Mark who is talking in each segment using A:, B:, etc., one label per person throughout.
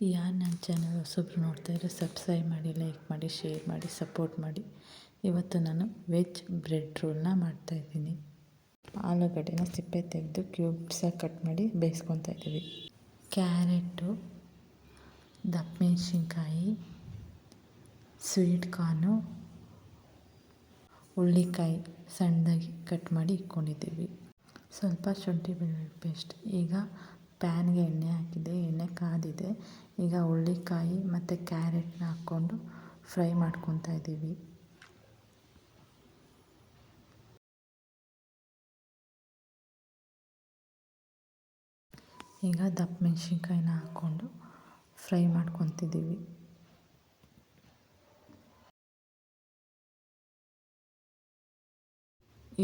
A: ಯಾರು ನನ್ನ ಚಾನಲ್ ಹೊಸಬ್ರು ನೋಡ್ತಾ ಇದ್ರೆ ಸಬ್ಸ್ಕ್ರೈಬ್ ಮಾಡಿ ಲೈಕ್ ಮಾಡಿ ಶೇರ್ ಮಾಡಿ ಸಪೋರ್ಟ್ ಮಾಡಿ. ಇವತ್ತು ನಾನು ವೆಜ್ ಬ್ರೆಡ್ ರೋಲ್ನ ಮಾಡ್ತಾಯಿದ್ದೀನಿ ಆಲೂಗಡ್ಡೆನ ಸಿಪ್ಪೆ ತೆಗೆದು ಕ್ಯೂಬ್ಸಾಗಿ ಕಟ್ ಮಾಡಿ ಬೇಯಿಸ್ಕೊತಾ ಇದ್ದೀವಿ. ಕ್ಯಾರೆಟು ದಪ್ಪ ಮೆಣಸಿನ್ಕಾಯಿ ಸ್ವೀಟ್ ಕಾರ್ನು ಹುಳ್ಳಿಕಾಯಿ ಸಣ್ಣದಾಗಿ ಕಟ್ ಮಾಡಿ ಇಟ್ಕೊಂಡಿದ್ದೀವಿ. ಸ್ವಲ್ಪ ಶುಂಠಿ ಬೆಳ್ಳುಳ್ಳಿ ಪೇಸ್ಟ್ ಈಗ ಪ್ಯಾನ್ಗೆ ಎಣ್ಣೆ ಹಾಕಿದೆ, ಎಣ್ಣೆ ಕಾದಿದೆ. ಈಗ ಹುರ್ಳಿಕಾಯಿ ಮತ್ತು ಕ್ಯಾರೆಟ್ನ ಹಾಕ್ಕೊಂಡು ಫ್ರೈ ಮಾಡ್ಕೊತಾ ಇದ್ದೀವಿ. ಈಗ ದಪ್ಪ ಮೆಣಸಿನ್ಕಾಯಿನ ಹಾಕ್ಕೊಂಡು ಫ್ರೈ ಮಾಡ್ಕೊತಿದ್ದೀವಿ.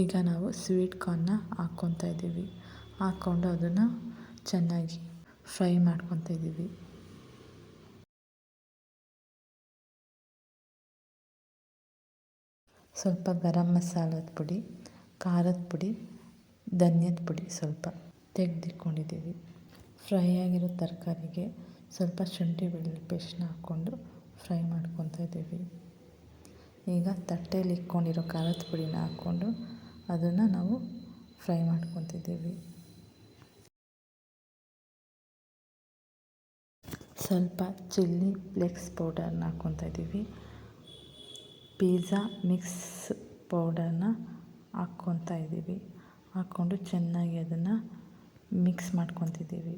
A: ಈಗ ನಾವು ಸ್ವೀಟ್ ಕಾರ್ನ್ನ ಹಾಕ್ಕೊತಾ ಇದ್ದೀವಿ. ಹಾಕ್ಕೊಂಡು ಅದನ್ನು ಚೆನ್ನಾಗಿ ಫ್ರೈ ಮಾಡ್ಕೊತಾ ಇದ್ದೀವಿ. ಸ್ವಲ್ಪ ಗರಂ ಮಸಾಲದ ಪುಡಿ, ಖಾರದ ಪುಡಿ, ಧನ್ಯದ ಪುಡಿ ಸ್ವಲ್ಪ ತೆಗೆದಿಟ್ಕೊಂಡಿದ್ದೀವಿ. ಫ್ರೈ ಆಗಿರೋ ತರಕಾರಿಗೆ ಸ್ವಲ್ಪ ಶುಂಠಿ ಬೆಳ್ಳುಳ್ಳಿ ಪೇಸ್ಟ್ನ ಹಾಕ್ಕೊಂಡು ಫ್ರೈ ಮಾಡ್ಕೊತಾ ಇದ್ದೀವಿ. ಈಗ ತಟ್ಟೆಯಲ್ಲಿ ಇಟ್ಕೊಂಡಿರೋ ಖಾರದ ಪುಡಿನ ಹಾಕ್ಕೊಂಡು ಅದನ್ನು ನಾವು ಫ್ರೈ ಮಾಡ್ಕೊತಿದ್ದೀವಿ ಸ್ವಲ್ಪ ಚಿಲ್ಲಿ ಫ್ಲೆಕ್ಸ್ ಪೌಡರ್ನ ಹಾಕ್ಕೊತಾ ಇದ್ದೀವಿ ಪಿಜ್ಜಾ ಮಿಕ್ಸ್ ಪೌಡರ್ನ ಹಾಕ್ಕೊತಾ ಇದ್ದೀವಿ ಹಾಕ್ಕೊಂಡು ಚೆನ್ನಾಗಿ ಅದನ್ನು ಮಿಕ್ಸ್ ಮಾಡ್ಕೊತಿದ್ದೀವಿ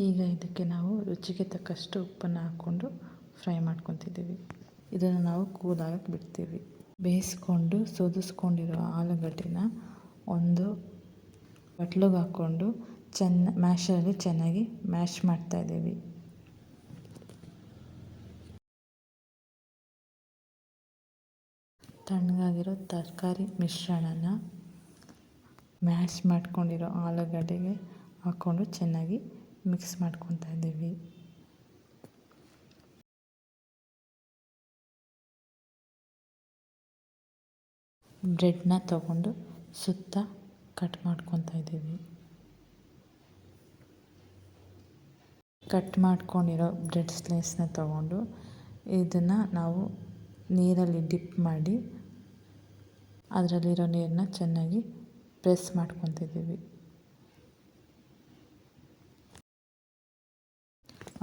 A: ಈಗ ಇದಕ್ಕೆ ನಾವು ರುಚಿಗೆ ತಕ್ಕಷ್ಟು ಉಪ್ಪನ್ನು ಹಾಕ್ಕೊಂಡು ಫ್ರೈ ಮಾಡ್ಕೊತಿದ್ದೀವಿ ಇದನ್ನು ನಾವು ಕೂಲಾಗಕ್ಕೆ ಬಿಡ್ತೀವಿ. ಬೇಯಿಸ್ಕೊಂಡು ಸೋದಿಸ್ಕೊಂಡಿರೋ ಆಲೂಗಡ್ಡೆನ ಒಂದು ಬಟ್ಲಿಗೆ ಹಾಕ್ಕೊಂಡು ಚೆನ್ನ ಮ್ಯಾಶಲ್ಲಿ ಚೆನ್ನಾಗಿ ಮ್ಯಾಶ್ ಮಾಡ್ತಾಯಿದ್ದೀವಿ ತಣ್ಣಗಾಗಿರೋ ತರಕಾರಿ ಮಿಶ್ರಣನ ಮ್ಯಾಶ್ ಮಾಡ್ಕೊಂಡಿರೋ ಆಲೂಗಡ್ಡೆಗೆ ಹಾಕ್ಕೊಂಡು ಚೆನ್ನಾಗಿ ಮಿಕ್ಸ್ ಮಾಡ್ಕೊತಾ ಇದ್ದೀವಿ. ಬ್ರೆಡ್ನ ತಗೊಂಡು ಸುತ್ತ ಕಟ್ ಮಾಡ್ಕೊತಾ ಇದ್ದೀವಿ. ಕಟ್ ಮಾಡ್ಕೊಂಡಿರೋ ಬ್ರೆಡ್ ಸ್ಲೈಸ್ನ ತಗೊಂಡು ಇದನ್ನು ನಾವು ನೀರಲ್ಲಿ ಡಿಪ್ ಮಾಡಿ ಅದರಲ್ಲಿರೋ ನೀರನ್ನ ಚೆನ್ನಾಗಿ ಪ್ರೆಸ್ ಮಾಡ್ಕೊತಿದ್ದೀವಿ.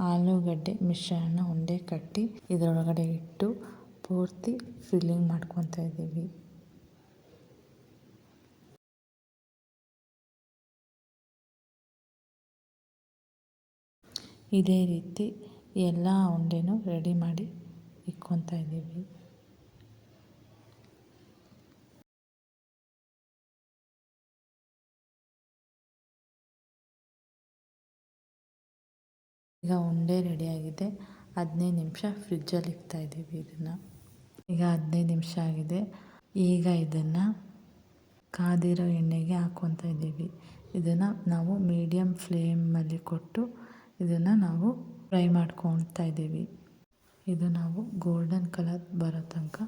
A: ಆಲೂಗಡ್ಡೆ ಮಿಶ್ರಣ ಉಂಡೆ ಕಟ್ಟಿ ಇದರೊಳಗಡೆ ಇಟ್ಟು ಪೂರ್ತಿ ಫಿಲ್ಲಿಂಗ್ ಮಾಡ್ಕೊತಾ ಇದ್ದೀವಿ. ಇದೇ ರೀತಿ ಎಲ್ಲ ಉಂಡೆನೂ ರೆಡಿ ಮಾಡಿ ಇಕ್ಕೊತಾ ಇದ್ದೀವಿ. ಈಗ ಉಂಡೆ ರೆಡಿಯಾಗಿದೆ ಹದಿನೈದು ನಿಮಿಷ ಫ್ರಿಜ್ಜಲ್ಲಿ ಇಕ್ತಾ ಇದ್ದೀವಿ ಇದನ್ನು. ಈಗ ಹದಿನೈದು ನಿಮಿಷ ಆಗಿದೆ. ಈಗ ಇದನ್ನು ಕಾದಿರೋ ಎಣ್ಣೆಗೆ ಹಾಕ್ಕೊತಾ ಇದ್ದೀವಿ. ಇದನ್ನು ನಾವು ಮೀಡಿಯಮ್ ಫ್ಲೇಮಲ್ಲಿ ಕೊಟ್ಟು ಇದನ್ನು ನಾವು ಫ್ರೈ ಮಾಡ್ಕೊತಾ ಇದ್ದೀವಿ. ಇದು ನಾವು ಗೋಲ್ಡನ್ ಕಲರ್ ಬರೋ ತನಕ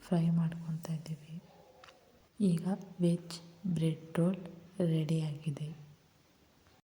A: ಫ್ರೈ ಮಾಡ್ಕೊತಾ ಇದ್ದೀವಿ. ಈಗ ವೆಜ್ ಬ್ರೆಡ್ ರೋಲ್ ರೆಡಿಯಾಗಿದೆ